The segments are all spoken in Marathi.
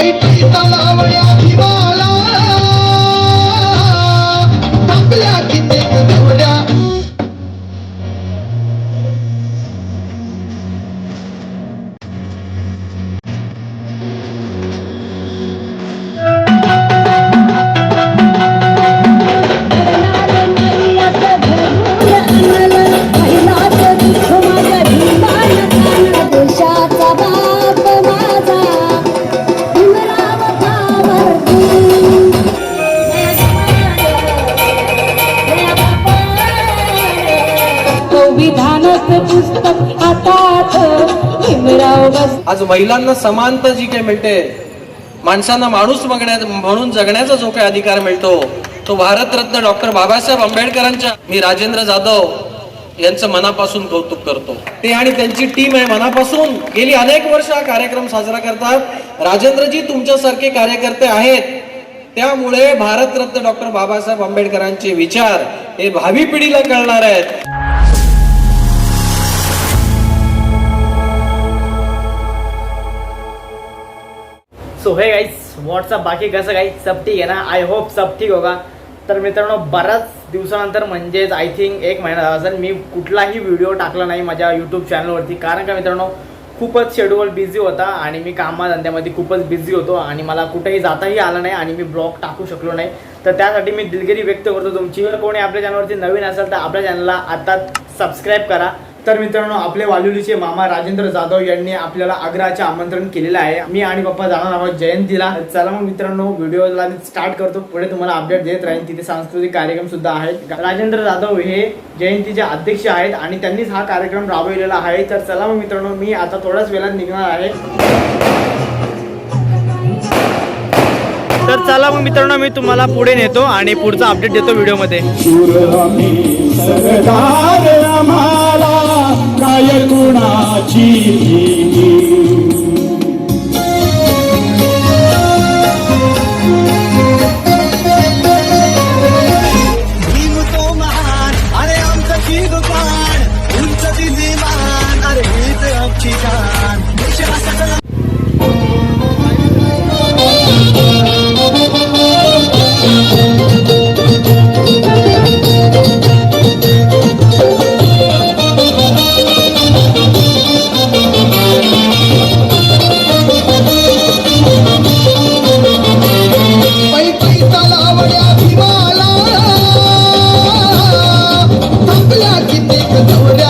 তাই তালা আমার আখিবা आज महिलांना समानता जी काही मिळते माणसांना माणूस बघण्या म्हणून जगण्याचा जो काही अधिकार मिळतो तो भारतरत्न डॉक्टर बाबासाहेब आंबेडकरांच्या मी राजेंद्र जाधव यांचं मनापासून कौतुक करतो. ते आणि त्यांची टीम आहे मनापासून. गेली अनेक वर्ष हा कार्यक्रम साजरा करतात. राजेंद्रजी तुमच्यासारखे कार्यकर्ते आहेत. त्यामुळे भारतरत्न डॉक्टर बाबासाहेब आंबेडकरांचे विचार हे भावी पिढीला कळणार आहेत. सो हे गाईस व्हॉट्सअप बाकी कसं काही सब ठीक आहे ना? आय होप सब ठीक होगा. तर मित्रांनो बऱ्याच दिवसानंतर म्हणजेच आय थिंक एक महिना झाला असेल. मी कुठलाही व्हिडिओ टाकला नाही माझ्या यूट्यूब चॅनलवरती कारण का मित्रांनो खूपच शेड्यूल बिझी होता आणि मी कामाधंद्यामध्ये खूपच बिझी होतो आणि मला कुठेही जाताही आलं नाही आणि मी ब्लॉग टाकू शकलो नाही. तर त्यासाठी मी दिलगिरी व्यक्त करतो. तुमची जर कोणी आपल्या चॅनलवरती नवीन असेल तर आपल्या चॅनलला आता सबस्क्राईब करा. तर मित्रांनो आपले वालुलीचे मामा राजेंद्र जाधव यांनी आपल्याला आग्राचे आमंत्रण केलेलं आहे. मी आणि पप्पा जाणार आहोत जयंतीला. चला मग मित्रांनो व्हिडिओला स्टार्ट करतो. पुढे तुम्हाला अपडेट देत राहील तिथे सांस्कृतिक कार्यक्रम सुद्धा आहेत. राजेंद्र जाधव हे जयंतीचे अध्यक्ष आहेत आणि त्यांनीच हा कार्यक्रम राबविलेला आहे. तर चला मग मित्रांनो मी आता थोड्याच वेळात निघणार आहे. तर चला मग मित्रांनो मी तुम्हाला पुढे नेतो आणि पुढचा अपडेट देतो व्हिडिओमध्ये. काय कुणाची Thank you.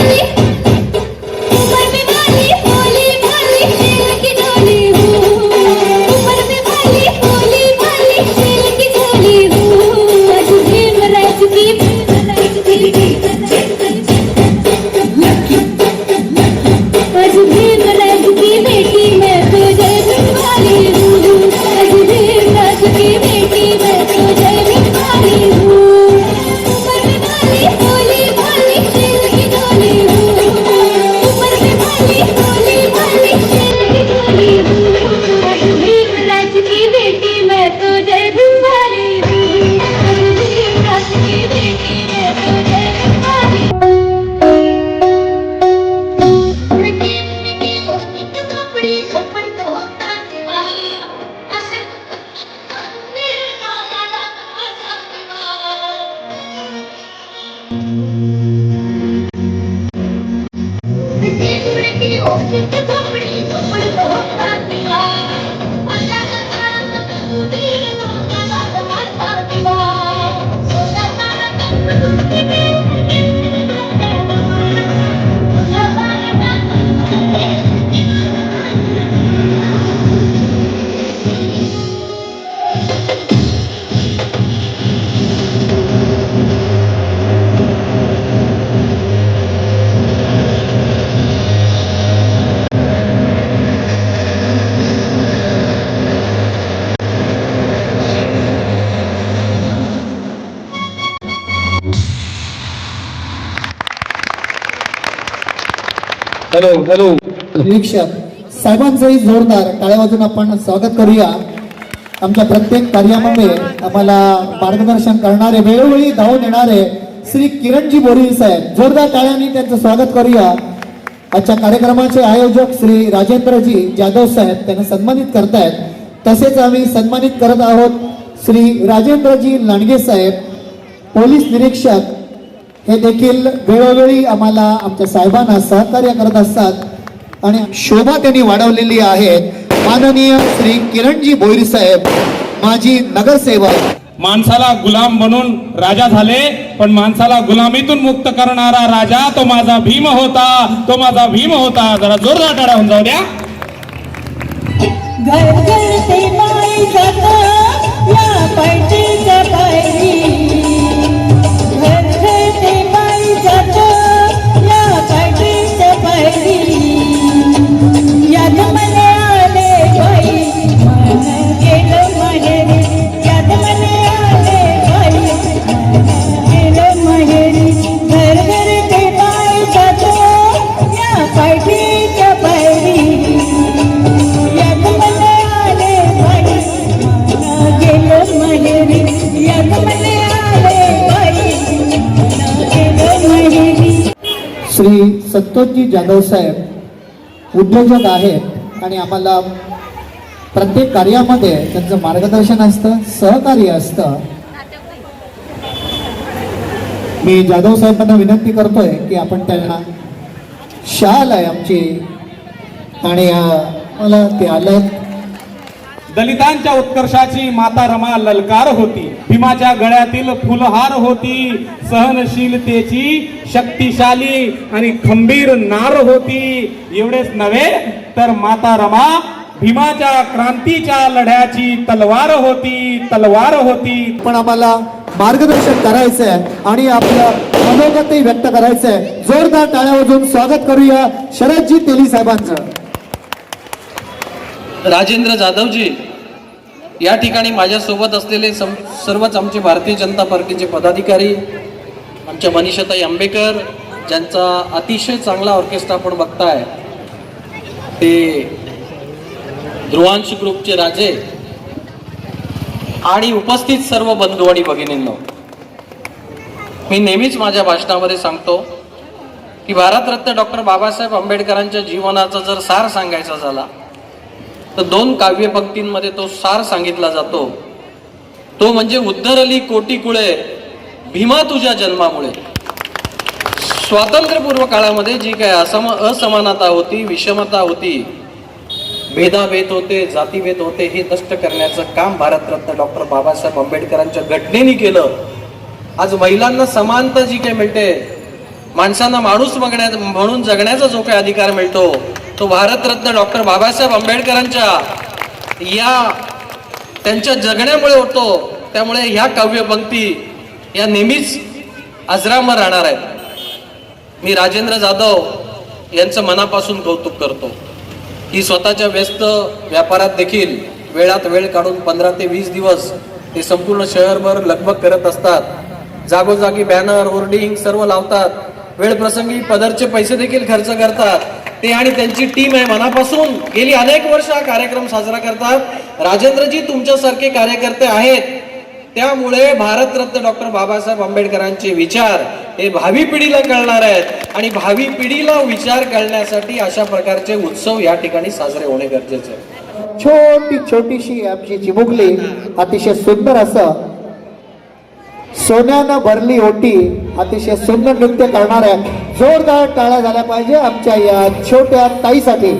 होली हॅलो हॅलो. निरीक्षक साहेबांचंही जोरदार. टाळ्या वाजून आपण स्वागत करूया. आमच्या प्रत्येक कार्यामध्ये आम्हाला मार्गदर्शन करणारे वेळोवेळी धावून येणारे श्री किरणजी बोरील साहेब. जोरदार टाळ्यांनी त्यांचं स्वागत करूया. आजच्या कार्यक्रमाचे आयोजक श्री राजेंद्रजी जाधव साहेब त्यांना सन्मानित करतायत. तसेच आम्ही सन्मानित करत आहोत श्री राजेंद्रजी लांडगे साहेब पोलीस निरीक्षक हे देखील वेळोवेळी आम्हाला आमच्या साहेबांना सहकार्य करत असतात आणि शोभा त्यांनी वाढवलेली आहे. माननीय श्री किरणजी भोईर साहेब माजी नगरसेवक. माणसाला गुलाम बनून राजा झाले पण माणसाला गुलामीतून मुक्त करणारा राजा तो माझा भीम होता तो माझा भीम होता. जरा जोरदार टाळ्या होऊन जाऊ द्या. घर घर ते जाता या श्री सत्तोजी जाधव साहेब उद्योजक आहेत आणि आम्हाला प्रत्येक कार्यामध्ये त्यांचं मार्गदर्शन असतं सहकार्य असतं. मी जाधव साहेबांना विनंती करतोय की आपण त्यांना शाल आहे आमची. आणि मला ते आलं. दलितांच्या उत्कर्षाची माता रमा ललकार होती. भीमाच्या गळ्यातील फुलहार होती. सहनशीलतेची शक्तिशाली आणि खंबीर नार होती. एवढेच नव्हे तर माता रमा भीमाच्या क्रांतीच्या लढ्याची तलवार होती तलवार होती. पण आम्हाला मार्गदर्शन करायचं आहे आणि आपलं मनोगतही व्यक्त करायचं आहे. जोरदार टाळ्या वाजून स्वागत करूया शरदजी तेली साहेबांचं. राजेंद्र जाधवजी या ठिकाणी माझ्यासोबत असलेले सम सर्वच आमचे भारतीय जनता पार्टीचे पदाधिकारी आमच्या मनीषाताई आंबेकर ज्यांचा अतिशय चांगला ऑर्केस्ट्रा आपण बघताय ते ध्रुवांश ग्रुपचे राजे आणि उपस्थित सर्व बंधू आणि भगिनींनो मी नेहमीच माझ्या भाषणामध्ये सांगतो की भारतरत्न डॉक्टर बाबासाहेब आंबेडकरांच्या जीवनाचा जर सार सांगायचा झाला तर दोन काव्यभक्तींमध्ये तो सार सांगितला जातो. तो म्हणजे उद्धरली कोटी कुळे भीमा तुझ्या जन्मामुळे. स्वातंत्र्यपूर्व काळामध्ये जी काय असम असमानता होती विषमता होती भेदाभेद होते जातीभेद होते हे नष्ट करण्याचं काम भारतरत्न डॉक्टर बाबासाहेब आंबेडकरांच्या घटनेने केलं. आज महिलांना समानता जी काही मिळते माणसांना माणूस बघण्या म्हणून जगण्याचा जो काही अधिकार मिळतो तो भारतरत्न डॉक्टर बाबासाहेब आंबेडकरांच्या या त्यांच्या जगण्यामुळे होतो त्यामुळे ह्या काव्यपंक्ती या नेहमीच अजरामर राहणार आहेत. मी राजेंद्र जाधव यांचं मनापासून कौतुक करतो. ही स्वतःच्या व्यस्त व्यापारात देखील वेळात वेळ काढून पंधरा ते वीस दिवस ते संपूर्ण शहरभर लगबग करत असतात. जागोजागी बॅनर होर्डिंग सर्व लावतात. वेळ प्रसंगी पदरचे पैसे देखील खर्च करतात. ते आणि त्यांची टीम आहे. मनापासून गेली अनेक वर्ष हा कार्यक्रम साजरा करतात. राजेंद्रजी तुमच्यासारखे कार्यकर्ते आहेत. त्यामुळे भारतरत्न डॉक्टर बाबासाहेब आंबेडकरांचे विचार हे भावी पिढीला कळणार आहेत. आणि भावी पिढीला विचार कळण्यासाठी अशा प्रकारचे उत्सव या ठिकाणी साजरे होणे गरजेचे आहे. छोटी छोटीशी आमची चिमुकली अतिशय सुंदर असं सोन्यानं भरली ओटी. अतिशय सुंदर नृत्य करणाऱ्या जोरदार टाळ्या झाल्या पाहिजे आमच्या या छोट्या ताईसाठी.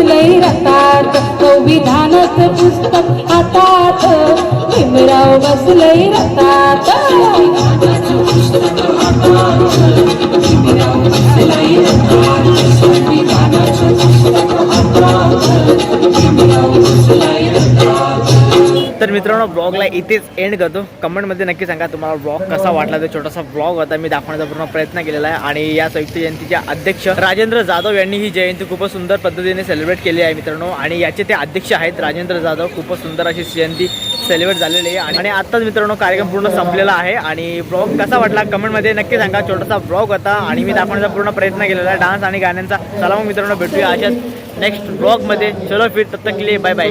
बसलंय रथात संविधानच पुस्तक हातात. भीमराव बसलंय रथात तर मित्रांनो ब्लॉगला इथेच एंड करतो. कमेंटमध्ये नक्की सांगा तुम्हाला ब्लॉग कसा वाटला तो छोटासा ब्लॉग होता. मी दाखवण्याचा पूर्ण प्रयत्न केलेला आहे. आणि या संयुक्त जयंतीचे अध्यक्ष राजेंद्र जाधव यांनी ही जयंती खूपच सुंदर पद्धतीने सेलिब्रेट केली आहे मित्रांनो. आणि याचे ते अध्यक्ष आहेत राजेंद्र जाधव. खूपच सुंदर अशी जयंती सेलिब्रेट झालेली आहे. आणि- आत्ताच मित्रांनो कार्यक्रम पूर्ण संपलेला आहे. आणि ब्लॉग कसा वाटला कमेंटमध्ये नक्की सांगा. छोटासा ब्लॉग होता. आणि मी दाखवण्याचा पूर्ण प्रयत्न केलेला आहे. डान्स आणि गाण्यांचा. चला मग मित्रांनो भेटूया अशाच नेक्स्ट ब्लॉगमध्ये चलो फिर तब तक लिए बाय बाय